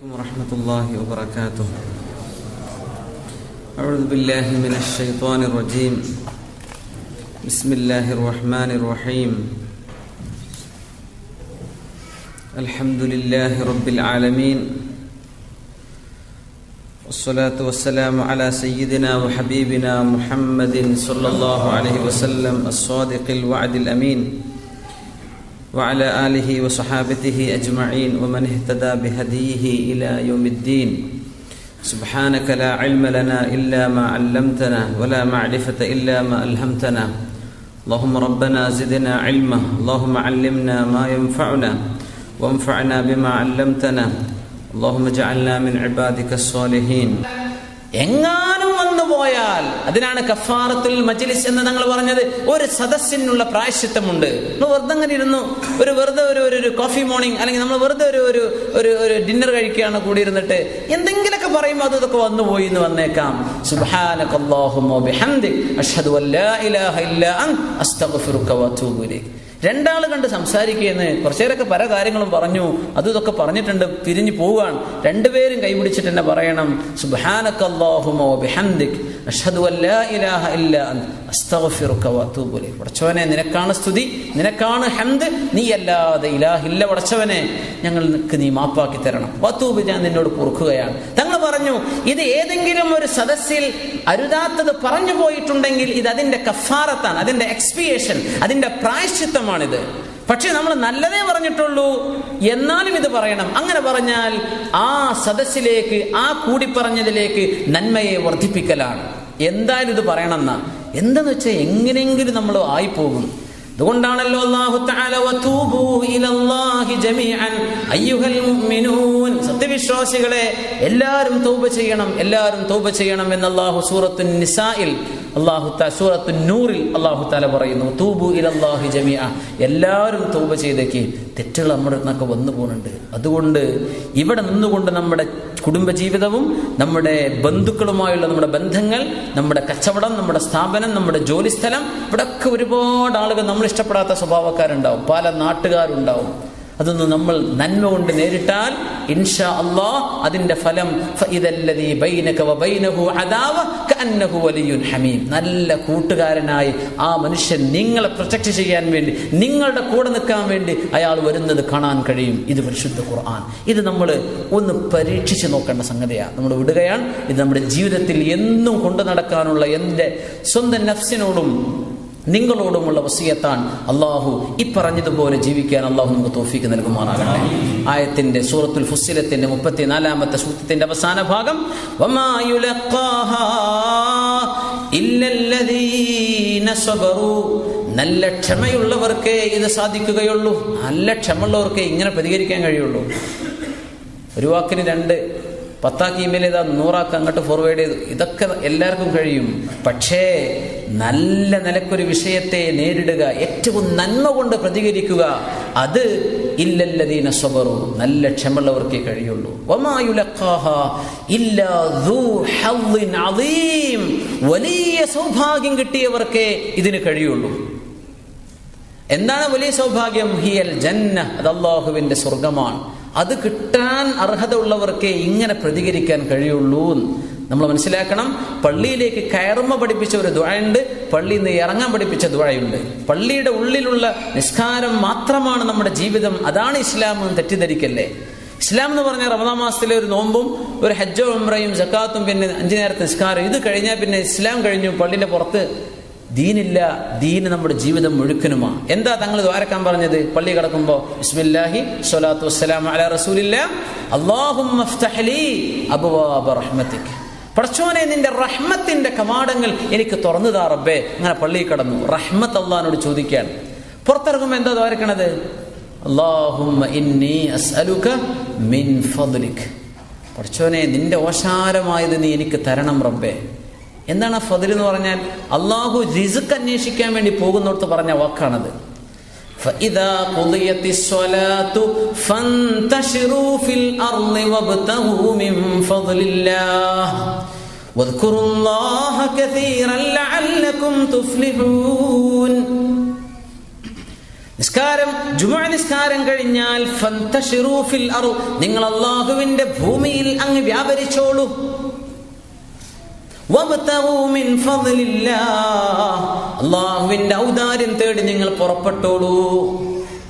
ورحمة الله وبركاته. أعوذ بالله من الشيطان الرجيم. بسم الله الرحمن الرحيم. الحمد لله رب العالمين. والصلاة والسلام على سيدنا وحبيبنا محمد صلى الله عليه وسلم الصادق الوعد الأمين. وعلى آله وصحابته أجمعين ومن اهتدى بهديه إلى يوم الدين. سبحانك لا علم لنا إلا ما علمتنا ولا معرفة إلا ما ألهمتنا. اللهم ربنا زدنا علما اللهم علمنا ما ينفعنا وانفعنا بما علمتنا. اللهم اجعلنا من عبادك الصالحين. പോയാൽ അതിനാണ് കഫാറത്തുൽ മജ്ലിസ് എന്ന് ഞങ്ങൾ പറഞ്ഞത്. ഒരു സദസ്സിനുള്ള പ്രായശ്ചിത്തമുണ്ട്. വെറുതെ അങ്ങനെ ഇരുന്നു. ഒരു വെറുതെ ഒരു ഒരു കോഫി മോർണിംഗ് അല്ലെങ്കിൽ നമ്മൾ വെറുതെ ഒരു ഒരു ഒരു ഒരു ഡിന്നർ കഴിക്കുകയാണ് കൂടി ഇരുന്നിട്ട് എന്തെങ്കിലുമൊക്കെ പറയുമ്പോൾ അത് ഇതൊക്കെ വന്നു പോയി എന്ന് വന്നേക്കാം. സുബ്ഹാനകല്ലാഹുമ്മ ബിഹംദിക് അഷ്ഹദു അല്ലാ ഇലാഹ ഇല്ലാ അൻ അസ്തഗ്ഫിറുക ഇലൈക്. രണ്ടാൾ കണ്ട് സംസാരിക്കുകയെന്ന് കുറച്ചേരൊക്കെ പല കാര്യങ്ങളും പറഞ്ഞു. അത് ഇതൊക്കെ പറഞ്ഞിട്ടുണ്ട് പിരിഞ്ഞു പോവുകയാണ്. രണ്ടുപേരും കൈപിടിച്ചിട്ട് തന്നെ പറയണം സുബ്ഹാനകല്ലാഹുമ്മ വബിഹംദിക് അഷ്ഹദു അല്ലാ ഇലാഹ ഇല്ല നിനക്കാണ് സ്തുതി നിനക്കാണ് ഹംദ് നീ അല്ലാതെ ഇലാഹില്ല പടച്ചവനെ ഞങ്ങൾക്ക് നീ മാപ്പാക്കി തരണം. വത്തൂബ് ഞാൻ നിന്നോട് പൊറുക്കുകയാണ് തങ്ങൾ പറഞ്ഞു ഇത് ഏതെങ്കിലും ഒരു സദസ്സിൽ അരുതാത്തത് പറഞ്ഞു പോയിട്ടുണ്ടെങ്കിൽ ഇത് അതിന്റെ കഫാറത്താണ് അതിന്റെ എക്സ്പിയേഷൻ അതിന്റെ പ്രായശ്ചിത്തമാണിത് പക്ഷെ നമ്മൾ നല്ലതേ പറഞ്ഞിട്ടുള്ളൂ. എന്നാലും ഇത് പറയണം. അങ്ങനെ പറഞ്ഞാൽ ആ സദസ്സിലേക്ക് ആ കൂടിപ്പറഞ്ഞതിലേക്ക് നന്മയെ വർദ്ധിപ്പിക്കലാണ്. എന്തായാലും ഇത് പറയണമെന്ന. എന്താന്ന് വെച്ചാൽ എങ്ങനെയെങ്കിലും നമ്മൾ ആയിപ്പോകും. അതുകൊണ്ടാണല്ലോ സത്യവിശ്വാസികളെ എല്ലാവരും തൗബ ചെയ്യണം എല്ലാവരും തൗബ ചെയ്യണം എന്ന് അല്ലാഹു സൂറത്തുൻ നിസായിൽ അല്ലാഹു തആല സൂറത്തുൻ നൂറിൽ അല്ലാഹു തആല പറയുന്നു തൂബു ഇലല്ലാഹി ജമീഅ. എല്ലാവരും തൗബ ചെയ്തേക്ക്. തെറ്റുകൾ നമ്മുടെ നിന്നൊക്കെ വന്നു പോകുന്നുണ്ട്. അതുകൊണ്ട് ഇവിടെ നിന്നുകൊണ്ട് നമ്മുടെ കുടുംബജീവിതവും നമ്മുടെ ബന്ധുക്കളുമായുള്ള നമ്മുടെ ബന്ധങ്ങൾ നമ്മുടെ കച്ചവടം നമ്മുടെ സ്ഥാപനം നമ്മുടെ ജോലിസ്ഥലം ഇവിടെയൊക്കെ ഒരുപാട് ആളുകൾ നമ്മൾ ഇഷ്ടപ്പെടാത്ത സ്വഭാവക്കാരുണ്ടാവും. പല നാട്ടുകാരുണ്ടാവും. അതൊന്നും നമ്മൾ നന്മ കൊണ്ട് നേരിട്ടാൽ ഇൻഷാ അള്ളാ അതിന്റെ ഫലം ഹമീം. നല്ല കൂട്ടുകാരനായി ആ മനുഷ്യൻ നിങ്ങളെ പ്രൊട്ടക്ട് ചെയ്യാൻ വേണ്ടി നിങ്ങളുടെ കൂടെ നിൽക്കാൻ വേണ്ടി അയാൾ വരുന്നത് കാണാൻ കഴിയും. ഇത് പരിശുദ്ധ ഖുർആൻ. ഇത് നമ്മൾ ഒന്ന് പരീക്ഷിച്ച് നോക്കേണ്ട സംഗതിയാണ് നമ്മൾ വിടുകയാണ്. ഇത് നമ്മുടെ ജീവിതത്തിൽ എന്നും കൊണ്ടു നടക്കാനുള്ള എന്റെ സ്വന്തം നഫ്സിനോടും നിങ്ങളോടുമുള്ള വസിയത്താൻ അള്ളാഹു. ഈ പറഞ്ഞതുപോലെ ജീവിക്കാൻ അള്ളാഹു നമുക്ക് തോഫിക്ക് നൽകുമാറാകട്ടെ. ആയത്തിന്റെ സൂറത്തുൽ ഫുസിലത്തിന്റെ മുപ്പത്തിനാലാമത്തെ സൂത്രത്തിന്റെ അവസാന ഭാഗം നല്ല ക്ഷമയുള്ളവർക്കേ ഇത് സാധിക്കുകയുള്ളൂ. നല്ല ക്ഷമയുള്ളവർക്കേ ഇങ്ങനെ പ്രതികരിക്കാൻ കഴിയുള്ളൂ. ഒരു വാക്കിന് രണ്ട് പത്താക്കി ഇമെയിൽ ഇതാ നൂറാക്ക് അങ്ങോട്ട് ഫോർവേഡ് ചെയ്തു. ഇതൊക്കെ എല്ലാവർക്കും കഴിയും. പക്ഷേ നല്ല നിലക്കൊരു വിഷയത്തെ നേരിടുക ഏറ്റവും നന്മ കൊണ്ട് പ്രതികരിക്കുക അത് ഇല്ലല്ലതീന സ്വബറു. നല്ല ക്ഷമയുള്ളവർക്കേ കഴിയുള്ളൂ. വലിയ സൗഭാഗ്യം കിട്ടിയവർക്കേ ഇതിന് കഴിയുള്ളൂ. എന്താണ് വലിയ സൗഭാഗ്യം? ഹിയൽ ജന്ന. അത് അള്ളാഹുവിന്റെ സ്വർഗമാണ് അത് കിട്ടാൻ അർഹത ഉള്ളവർക്കേ ഇങ്ങനെ പ്രതികരിക്കാൻ കഴിയുള്ളൂ നമ്മൾ മനസ്സിലാക്കണം പള്ളിയിലേക്ക് കയറുമ്പ പഠിപ്പിച്ച ഒരു ദ്വഴയുണ്ട് പള്ളിയിൽ നിന്ന് ഇറങ്ങാൻ പഠിപ്പിച്ച ദ്വഴയുണ്ട് പള്ളിയുടെ ഉള്ളിലുള്ള നിസ്കാരം മാത്രമാണ് നമ്മുടെ ജീവിതം. അതാണ് ഇസ്ലാം എന്ന് തെറ്റിദ്ധരിക്കല്ലേ? ഇസ്ലാം എന്ന് പറഞ്ഞാൽ റമദാ മാസത്തിലെ ഒരു നോമ്പും ഒരു ഹജ്ജോ ഉംറയും ജക്കാത്തും പിന്നെ അഞ്ചു നേരത്തെ നിസ്കാരം. ഇത് കഴിഞ്ഞാൽ പിന്നെ ഇസ്ലാം കഴിഞ്ഞു പള്ളിന്റെ പുറത്ത്. ദീനില്ല ദീന് നമ്മുടെ ജീവിതം മുഴുക്കനുമാ. എന്താ തങ്ങൾ ദ്വാരക്കാൻ പറഞ്ഞത്? പള്ളി കിടക്കുമ്പോ ബിസ്മില്ലാഹി സ്വലാത്തു വസ്സലാം അല റസൂലില്ല റഹ്മത്തിക്ക് പടച്ചോനെ നിന്റെ റഹ്മത്തിന്റെ കമാടങ്ങൾ എനിക്ക് തുറന്നു താ റബ്ബേ. അങ്ങനെ പള്ളിയിൽ കടന്നു. റഹ്മത്ത് അള്ളഹാനോട് ചോദിക്കാൻ പുറത്തിറങ്ങുമ്പോൾ എന്താ ദ്വാരക്കണത്? അള്ളാഹുമ്മ ഇന്നി മിൻ നിന്റെ ഓശാരമായത് നീ എനിക്ക് തരണം റബ്ബേ. എന്താണ് ആ ഫതിൽ എന്ന് പറഞ്ഞാൽ അള്ളാഹു റിസുക്ക് അന്വേഷിക്കാൻ വേണ്ടി പോകുന്നിടത്ത് പറഞ്ഞ വാക്കാണത് فإذا قضيت الصلاة فانتشروا في الأرض وابتغوا من فضل الله واذكروا الله كثيرا لعلكم تفلحون നിസ്കാരം ജുമാ നിസ്കാരം കഴിഞ്ഞാൽ ഫന്തശിറൂ ഫിൽ അറു നിങ്ങൾ അള്ളാഹുവിന്റെ ഭൂമിയിൽ അങ്ങ് വ്യാപരിച്ചോളൂ വബ്തഗൂ മിൻ ഫദ്ലില്ലാഹ്. അള്ളാഹുവിന്റെ ഔദാര്യം തേടി നിങ്ങൾ പുറപ്പെട്ടോളൂ.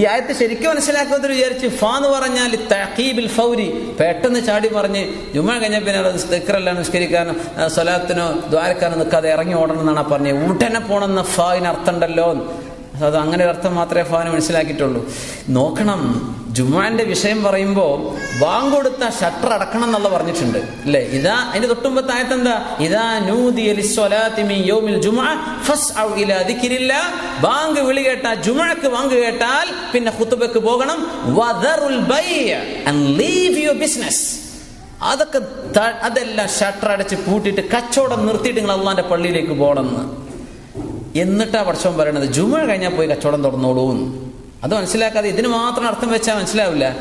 ഈ ആയത്ത് ശരിക്കും മനസ്സിലാക്കുന്നത് വിചാരിച്ച് ഫാ എന്ന് പറഞ്ഞാൽ തഹീബിൽ ഫൗരി. പെട്ടെന്ന് ചാടി പറഞ്ഞ് ജുമ കഴിഞ്ഞ പിന്നെ ദിക്റല്ല നിസ്കരിക്കാനോ സ്വലാത്തിനോ ദ്വാരക്കാനോ നിൽക്കാതെ ഇറങ്ങി ഓടണം എന്നാണ് പറഞ്ഞത്. ഉടനെ പോണെന്ന ഫാവിന് അർത്ഥമുണ്ടല്ലോ അത് അങ്ങനെ ഒരു അർത്ഥം മാത്രമേ ഫാന് മനസ്സിലാക്കിയിട്ടുള്ളൂ. നോക്കണം. ജുമാന്റെ വിഷയം പറയുമ്പോൾ വാങ്കൊടുത്ത ഷട്ടർ അടക്കണം എന്നുള്ള പറഞ്ഞിട്ടുണ്ട്. അല്ലേ? ഇതാ അതിന്റെ തൊട്ടുമ്പത്തെ ആയത്ത് എന്താ? ഇതാ യൗമിൽ ദിക്രില്ല. ബാങ്ക് വിളി കേട്ടാൽ ജുമാക്ക് വാങ്ക് കേട്ടാൽ പിന്നെ ഹുത്തുബക്ക് പോകണം. And leave your business. അതൊക്കെ അതെല്ലാം ഷട്ടർ അടച്ച് പൂട്ടിയിട്ട് കച്ചവടം നിർത്തിയിട്ട് നിങ്ങൾ അള്ളാന്റെ പള്ളിയിലേക്ക് പോകണമെന്ന്. എന്നിട്ടാ പഠിച്ചവൻ പറയണത് ജുമ കഴിഞ്ഞാൽ പോയി കച്ചവടം തുറന്നോളൂ എന്ന്. അത് മനസ്സിലാക്കാതെ ഇതിന് മാത്രം അർത്ഥം വെച്ചാൽ മനസ്സിലാവില്ല.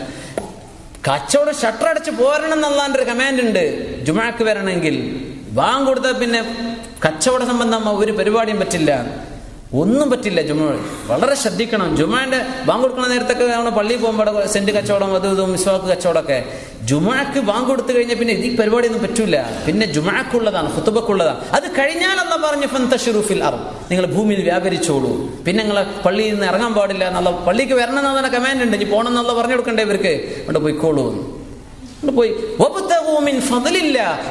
കച്ചവടം ഷട്ടർ അടച്ച് പോരണം എന്നുള്ളതിന്റെ ഒരു കമാൻഡ് ഉണ്ട്. ജുമാക്ക് വരണമെങ്കിൽ. ബാങ്ക് കൊടുത്താൽ പിന്നെ കച്ചവട സംബന്ധം ഒരു പരിപാടിയും പറ്റില്ല. ഒന്നും പറ്റില്ല ജുമ. വളരെ ശ്രദ്ധിക്കണം. ജുമാന്റെ ബാങ്ക് കൊടുക്കുന്ന നേരത്തൊക്കെ നമ്മൾ പള്ളിയിൽ പോകുമ്പോൾ സെന്റ് കച്ചവടം അതും ഇതും മിസ്വാക്ക് കച്ചവടമൊക്കെ. ജുമാക്ക് ബാങ്ക് കൊടുത്തു കഴിഞ്ഞാൽ പിന്നെ ഈ പരിപാടിയൊന്നും പറ്റൂല. പിന്നെ ജുമാക്കുള്ളതാണ് ഹുത്തുബക്കുള്ളതാണ് അത് കഴിഞ്ഞാൽ അല്ല പറഞ്ഞു ഫന്തഷിറുഫിൽ അറു നിങ്ങൾ ഭൂമിയിൽ വ്യാപരിച്ചോളൂ. പിന്നെ നിങ്ങൾ പള്ളിയിൽ നിന്ന് ഇറങ്ങാൻ പാടില്ല എന്നുള്ള പള്ളിക്ക് വരണം എന്നുള്ള കമാൻഡ് ഉണ്ട്. ഇനി പോകണം എന്നുള്ള പറഞ്ഞു കൊടുക്കണ്ടേ ഇവർക്ക്? അവിടെ പോയിക്കോളൂ. പോയി.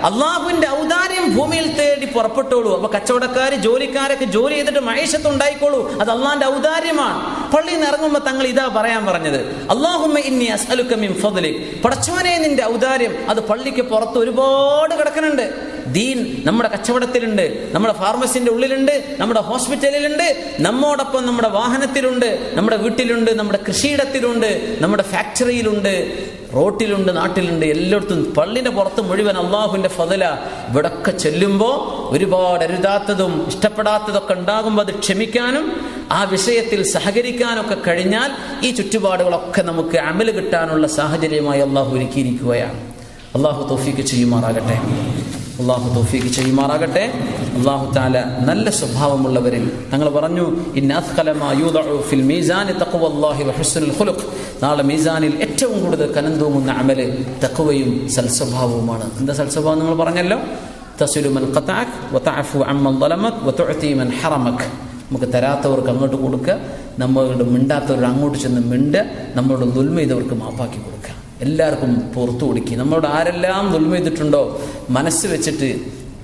അള്ളാഹുവിന്റെ ഔദാര്യം ഭൂമിയിൽ തേടി പുറപ്പെട്ടോളൂ. അപ്പൊ കച്ചവടക്കാർ ജോലിക്കാരൊക്കെ ജോലി ചെയ്തിട്ട് മഹേഷത്ത് ഉണ്ടായിക്കോളൂ അത് അള്ളാന്റെ ഔദാര്യമാണ്. പള്ളിയിൽ നിന്ന് ഇറങ്ങുമ്പോൾ തങ്ങൾ ഇതാ പറയാൻ പറഞ്ഞത്. അള്ളാഹുമ്മ ഇന്നി അസ്അലുക്ക മിൻ ഫദ്ലിക്. പടച്ചവനെ നിന്റെ ഔദാര്യം. അത് പള്ളിക്ക് പുറത്ത് ഒരുപാട് കിടക്കുന്നുണ്ട് ദീൻ നമ്മുടെ കച്ചവടത്തിലുണ്ട് നമ്മുടെ ഫാർമസിന്റെ ഉള്ളിലുണ്ട് നമ്മുടെ ഹോസ്പിറ്റലിലുണ്ട് നമ്മോടൊപ്പം നമ്മുടെ വാഹനത്തിലുണ്ട് നമ്മുടെ വീട്ടിലുണ്ട് നമ്മുടെ കൃഷിയിടത്തിലുണ്ട് നമ്മുടെ ഫാക്ടറിയിലുണ്ട് റോട്ടിലുണ്ട് നാട്ടിലുണ്ട് എല്ലായിടത്തും പള്ളിന്റെ പുറത്ത് മുഴുവൻ അള്ളാഹുവിന്റെ ഫതല. ഇവിടൊക്കെ ചെല്ലുമ്പോൾ ഒരുപാട് അരുതാത്തതും ഇഷ്ടപ്പെടാത്തതൊക്കെ ഉണ്ടാകുമ്പോൾ അത് ക്ഷമിക്കാനും ആ വിഷയത്തിൽ സഹകരിക്കാനൊക്കെ കഴിഞ്ഞാൽ ഈ ചുറ്റുപാടുകളൊക്കെ നമുക്ക് അമൽ കിട്ടാനുള്ള സാഹചര്യമായി അള്ളാഹു ഒരുക്കിയിരിക്കുകയാണ്. അള്ളാഹു തോഫിക്ക് ചെയ്യുമാറാകട്ടെ. അള്ളാഹു തോഫിക്ക് ചെയ്യുമാറാകട്ടെ. അള്ളാഹു താല നല്ല സ്വഭാവമുള്ളവരിൽ തങ്ങൾ പറഞ്ഞു ഫിൽ മീസാനി ഖുലുഖ്. നാളെ മീസാനിൽ ഏറ്റവും കൂടുതൽ കനം തൂങ്ങുന്ന അമൽ തക്കുവയും സൽസ്വഭാവവുമാണ്. എന്താ സൽസ്വഭാവം നിങ്ങൾ പറഞ്ഞല്ലോ? തസ്ലു മൻ ഖതഅക് വതഅഫു അമ്മൻ ളലമക് വതുഅതി മൻ ഹറമക്. നമുക്ക് തരാത്തവർക്ക് അങ്ങോട്ട് കൊടുക്കുക നമ്മളോട് മിണ്ടാത്തവർ അങ്ങോട്ട് ചെന്ന് മിണ്ട് നമ്മളോട് ദുൽമ ചെയ്തവർക്ക് മാപ്പാക്കി കൊടുക്കുക എല്ലാവർക്കും പുറത്തു കൊടുക്കി. നമ്മളോട് ആരെല്ലാം ദുൽമ ചെയ്തിട്ടുണ്ടോ മനസ്സ് വെച്ചിട്ട്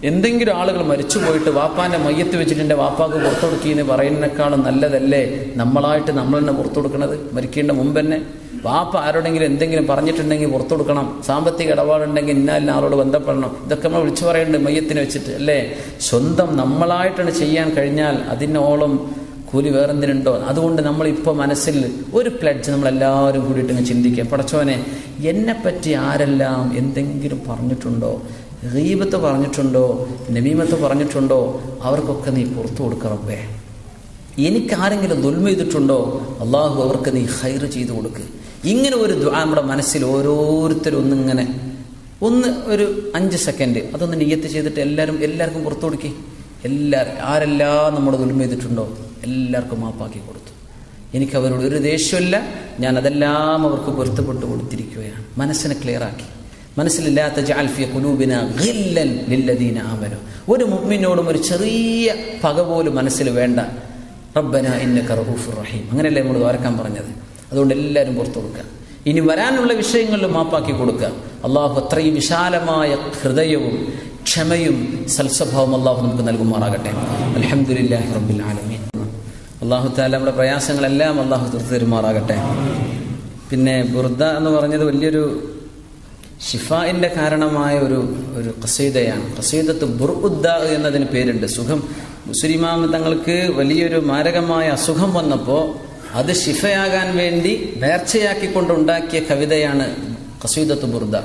എന്തെങ്കിലും ആളുകൾ മരിച്ചു പോയിട്ട് വാപ്പാന്റെ മയ്യത്ത് വെച്ചിട്ട് എന്റെ വാപ്പാക്ക് പുറത്തു കൊടുക്കി എന്ന് പറയുന്നതിനേക്കാളും നല്ലതല്ലേ നമ്മളായിട്ട് നമ്മൾ തന്നെ പുറത്തു കൊടുക്കണത്? മരിക്കേണ്ട മുമ്പ് തന്നെ. വാപ്പ ആരോടെങ്കിലും എന്തെങ്കിലും പറഞ്ഞിട്ടുണ്ടെങ്കിൽ പുറത്തു കൊടുക്കണം. സാമ്പത്തിക ഇടപാടുണ്ടെങ്കിൽ ഇന്നാലിന് ആളോട് ബന്ധപ്പെടണം. ഇതൊക്കെ നമ്മൾ വിളിച്ചു പറയേണ്ടത് മയ്യത്തിന് വെച്ചിട്ട് അല്ലേ? സ്വന്തം നമ്മളായിട്ടാണ് ചെയ്യാൻ കഴിഞ്ഞാൽ അതിനോളം കൂലി വേറെന്തിനുണ്ടോ? അതുകൊണ്ട് നമ്മളിപ്പോൾ മനസ്സിൽ ഒരു പ്ലഡ്ജ് നമ്മളെല്ലാവരും കൂടിയിട്ട് ചിന്തിക്കുക പടച്ചോനെ എന്നെപ്പറ്റി ആരെല്ലാം എന്തെങ്കിലും പറഞ്ഞിട്ടുണ്ടോ? ഗീപത്ത് പറഞ്ഞിട്ടുണ്ടോ? നമീമത്ത് പറഞ്ഞിട്ടുണ്ടോ? അവർക്കൊക്കെ നീ പുറത്തു കൊടുക്കറപ്പേ എനിക്ക് ആരെങ്കിലും ദുൽമ ചെയ്തിട്ടുണ്ടോ? അള്ളാഹു അവർക്ക് നീ ഹൈർ ചെയ്തു കൊടുക്ക്. ഇങ്ങനെ ഒരു നമ്മുടെ മനസ്സിൽ ഓരോരുത്തരും ഒന്നിങ്ങനെ ഒന്ന് ഒരു അഞ്ച് സെക്കൻഡ് അതൊന്ന് നിയ്യത്ത് ചെയ്തിട്ട് എല്ലാവരും എല്ലാവർക്കും പുറത്തു കൊടുക്കി. എല്ലാവരും ആരെല്ലാം നമ്മൾ ദുൽമ ചെയ്തിട്ടുണ്ടോ? എല്ലാവർക്കും മാപ്പാക്കി കൊടുത്തു. എനിക്ക് അവരോട് ഒരു ദേഷ്യമില്ല ഞാൻ അതെല്ലാം അവർക്ക് പൊരുത്തപ്പെട്ട് കൊടുത്തിരിക്കുകയാണ്. മനസ്സിനെ ക്ലിയറാക്കി മനസ്സിലില്ലാത്ത ജാൽഫിയ കുലൂബിന ഗില്ലൻ ലില്ലദീന ആമനു. ഒരു മുമ്മിനോടും ഒരു ചെറിയ പക പോലും മനസ്സിൽ വേണ്ട. റബ്ബന ഇന്ന റഊഫുർ റഹീം. അങ്ങനെയല്ലേ നമ്മൾ ദ്വാരക്കാൻ പറഞ്ഞത്? അതുകൊണ്ട് എല്ലാവരും പുറത്തു കൊടുക്കുക. ഇനി വരാനുള്ള വിഷയങ്ങളിൽ മാപ്പാക്കി കൊടുക്കുക. അള്ളാഹു അത്രയും വിശാലമായ ഹൃദയവും ക്ഷമയും സൽസ്വഭാവം അള്ളാഹു നമുക്ക് നൽകുമാറാകട്ടെ. അലഹമുല്ലാഹി റബ്ബിൽ ആലമീൻ. അള്ളാഹു താല നമ്മുടെ പ്രയാസങ്ങളെല്ലാം അള്ളാഹു തീർത്ത് തരുമാറാകട്ടെ. പിന്നെ ബുർദ എന്ന് പറഞ്ഞത് വലിയൊരു ഷിഫായിന്റെ കാരണമായ ഒരു ഒരു കസീദയാണ് കസീദത്ത് ബുർഉദ്ദ എന്നതിന് പേരുണ്ട്. സുഖം മുസ്ലിമാമ തങ്ങൾക്ക് വലിയൊരു മാരകമായ അസുഖം വന്നപ്പോൾ അത് ഷിഫയാകാൻ വേണ്ടി നേർച്ചയാക്കിക്കൊണ്ടുണ്ടാക്കിയ കവിതയാണ് കസീദത്ത് ബുർദ.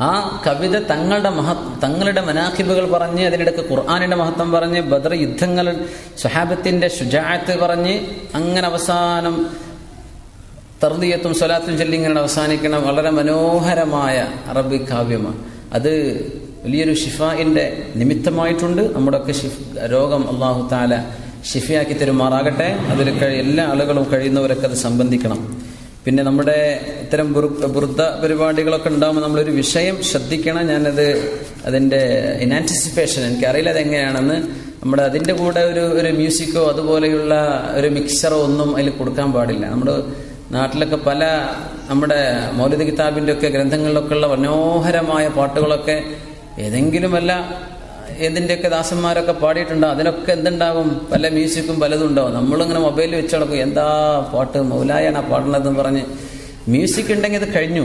ആ കവിത തങ്ങളുടെ മഹ തങ്ങളുടെ മനാഖിബുകൾ പറഞ്ഞ് അതിനിടയ്ക്ക് ഖുർആാനിന്റെ മഹത്വം പറഞ്ഞ് ബദർ യുദ്ധങ്ങൾ സുഹാബത്തിന്റെ ശുജാത്ത് പറഞ്ഞ് അങ്ങനെ അവസാനം തർദീയത്തും സ്വലാത്തും ചൊല്ലി ഇങ്ങനെ അവസാനിക്കണം. വളരെ മനോഹരമായ അറബി കാവ്യമാണ്. അത് വലിയൊരു ഷിഫായിന്റെ നിമിത്തമായിട്ടുണ്ട്. നമ്മുടെയൊക്കെ ഷിഫ് രോഗം അള്ളാഹു താല ഷിഫിയാക്കി തരുമാറാകട്ടെ. അതിൽ എല്ലാ ആളുകളും കഴിയുന്നവരൊക്കെ അത് സംബന്ധിക്കണം. പിന്നെ നമ്മുടെ ഇത്തരം വൃദ്ധ പരിപാടികളൊക്കെ ഉണ്ടാകുമ്പോൾ നമ്മളൊരു വിഷയം ശ്രദ്ധിക്കണം. ഞാനത് അതിന്റെ ഇൻ ആന്റിസിപ്പേഷൻ എനിക്കറിയില്ല അതെങ്ങനെയാണെന്ന്. നമ്മുടെ അതിന്റെ കൂടെ ഒരു ഒരു മ്യൂസിക്കോ അതുപോലെയുള്ള ഒരു മിക്സറോ ഒന്നും അതിൽ കൊടുക്കാൻ പാടില്ല. നമ്മുടെ നാട്ടിലൊക്കെ പല നമ്മുടെ മൗലിക കിതാബിന്റെ ഒക്കെ ഗ്രന്ഥങ്ങളിലൊക്കെ ഉള്ള മനോഹരമായ പാട്ടുകളൊക്കെ ഏതെങ്കിലും വല്ല ഏതിന്റെയൊക്കെ ദാസന്മാരൊക്കെ പാടിയിട്ടുണ്ടോ? അതിനൊക്കെ എന്തുണ്ടാകും? പല മ്യൂസിക്കും പലതും ഉണ്ടാവും നമ്മളിങ്ങനെ മൊബൈലിൽ വെച്ച് നടക്കും. എന്താ പാട്ട്? മൗലായാണ് ആ പാടുന്നതെന്ന് പറഞ്ഞ് മ്യൂസിക് ഉണ്ടെങ്കിൽ അത് കഴിഞ്ഞു.